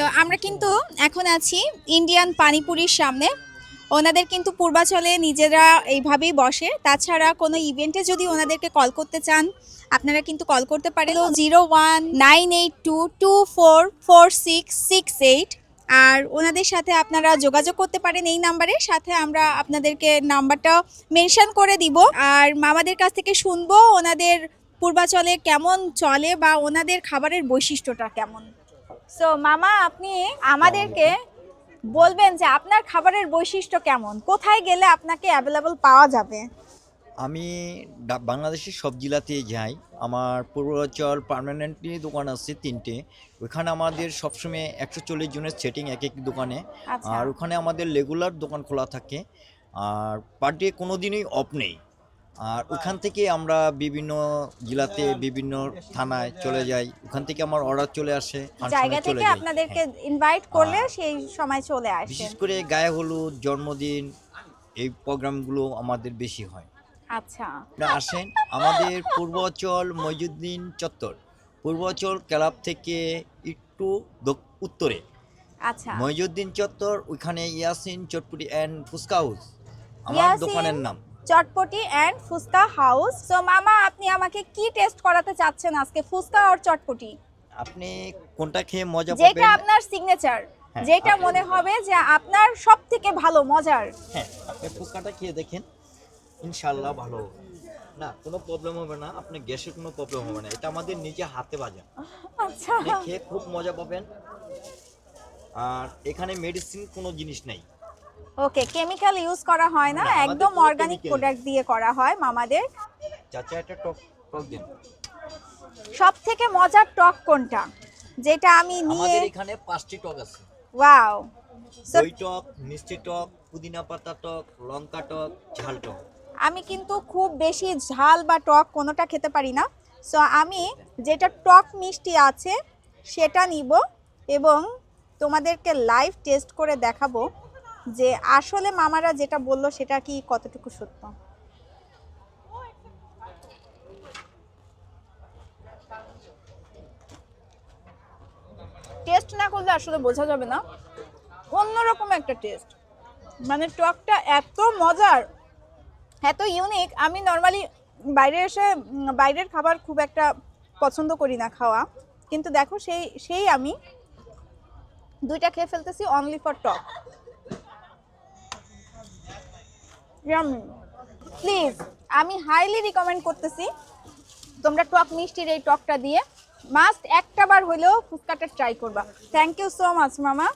তো আমরা কিন্তু এখন আছি ইন্ডিয়ান পানিপুরির সামনে। ওনাদের কিন্তু পূর্বাচলে নিজেরা এইভাবেই বসে। তাছাড়া কোনো ইভেন্টে যদি ওনাদেরকে কল করতে চান আপনারা কিন্তু কল করতে পারেন zero one nine eight two two four four six six eight আর ওনাদের সাথে আপনারা যোগাযোগ করতে পারেন এই নাম্বারে। সাথে আমরা আপনাদেরকে নাম্বারটা মেনশন করে দিব। আর মামাদের কাছ থেকে শুনব ওনাদের পূর্বাচলে কেমন চলে বা ওনাদের খাবারের বৈশিষ্ট্যটা কেমন। সো মামা আপনি আমাদেরকে বলবেন যে আপনার খাবারের বৈশিষ্ট্য কেমন? কোথায় গেলে আপনাকে অ্যাভেলেবল পাওয়া যাবে? আমি বাংলাদেশের সব জেলাতে যাই। আমার পূর্বাচল পার্মানেন্টলি দোকান আছে তিনটে। ওখানে আমাদের সবসময় একশো চল্লিশ জনের সেটিং এক এক দোকানে। আচ্ছা। আর ওখানে আমাদের রেগুলার দোকান খোলা থাকে। আর পার ডে কোনো দিনই অফ নেই। আর ওখান থেকে আমরা বিভিন্ন জেলাতে বিভিন্ন থানায় চলে যাই। ওখান থেকে আমার অর্ডার চলে আসে জায়গা থেকে আপনাদেরকে হ্যাঁ। ইনভাইট করলে সেই সময় চলে আসে। বিশেষ করে গায়ে হলুদ জন্মদিন এই প্রোগ্রামগুলো আমাদের বেশি হয়। আচ্ছা। আসেন আমাদের পূর্বাচল মইজুদ্দিন চত্বর। পূর্বাচল ক্লাব থেকে একটু উত্তরে। আচ্ছা। মইজুদ্দিন চত্বর ওইখানে ইয়াসিন চটপুটি অ্যান্ড ফুসকা হাউস। আমার দোকানের নাম। চটপটি অ্যান্ড ফুচকা হাউস তো মামা আপনি আমাকে কি টেস্ট করাতে চাচ্ছেন আজকে ফুচকা আর চটপটি? আপনি কোনটা খেয়ে মজা পাবেন? যেটা আপনার সিগনেচার হ্যাঁ, যেটা মনে হবে যে আপনার সব থেকে ভালো মজার। হ্যাঁ আপনি ফুচকাটা খেয়ে দেখেন ইনশাল্লাহ ভালো। না কোনো প্রবলেম হবে না আপনি গ্যাসের কোনো প্রবলেম হবে না এটা আমাদের নিজে হাতে বাজা। আচ্ছা। খেয়ে খুব মজা পাবেন। আর এখানে মেডিসিন কোনো জিনিস নেই। ওকে কেমিক্যাল ইউজ করা হয় না। একদম অর্গানিক প্রোডাক্ট দিয়ে করা হয় মামাদের। চাচা একটা টক টক দিন। সব থেকে মজার টক কোনটা? যেটা আমি নিয়ে আমাদের এখানে পাঁচটি টক আছে। ওয়াও দই টক মিষ্টি টক পুদিনা পাতা টক লঙ্কা টক ঝাল টক। আমি কিন্তু খুব বেশি ঝাল বা টক কোনোটা খেতে পারি না। সো আমি যেটা টক মিষ্টি আছে সেটা নিব এবং তোমাদেরকে লাইভ টেস্ট করে দেখাবো। যে আসলে মামারা যেটা বলল সেটা কি কতটুকু সত্য? টেস্ট না করলে আসলে বোঝা যাবে না। অন্যরকম একটা টেস্ট। মানে টকটা এত মজার, এত ইউনিক আমি নর্মালি বাইরে এসে বাইরের খাবার খুব একটা পছন্দ করি না খাওয়া। কিন্তু দেখো সেই সেই আমি দুইটা খেয়ে ফেলতেছি অনলি ফর টক। প্লিজ আমি হাইলি রিকমেন্ড করতেছি। তোমরা টক মিষ্টির এই টকটা দিয়ে। মাস্ট একটা বার হলেও ফুচকাটা ট্রাই করবা। থ্যাংক ইউ সো মাচ মামা।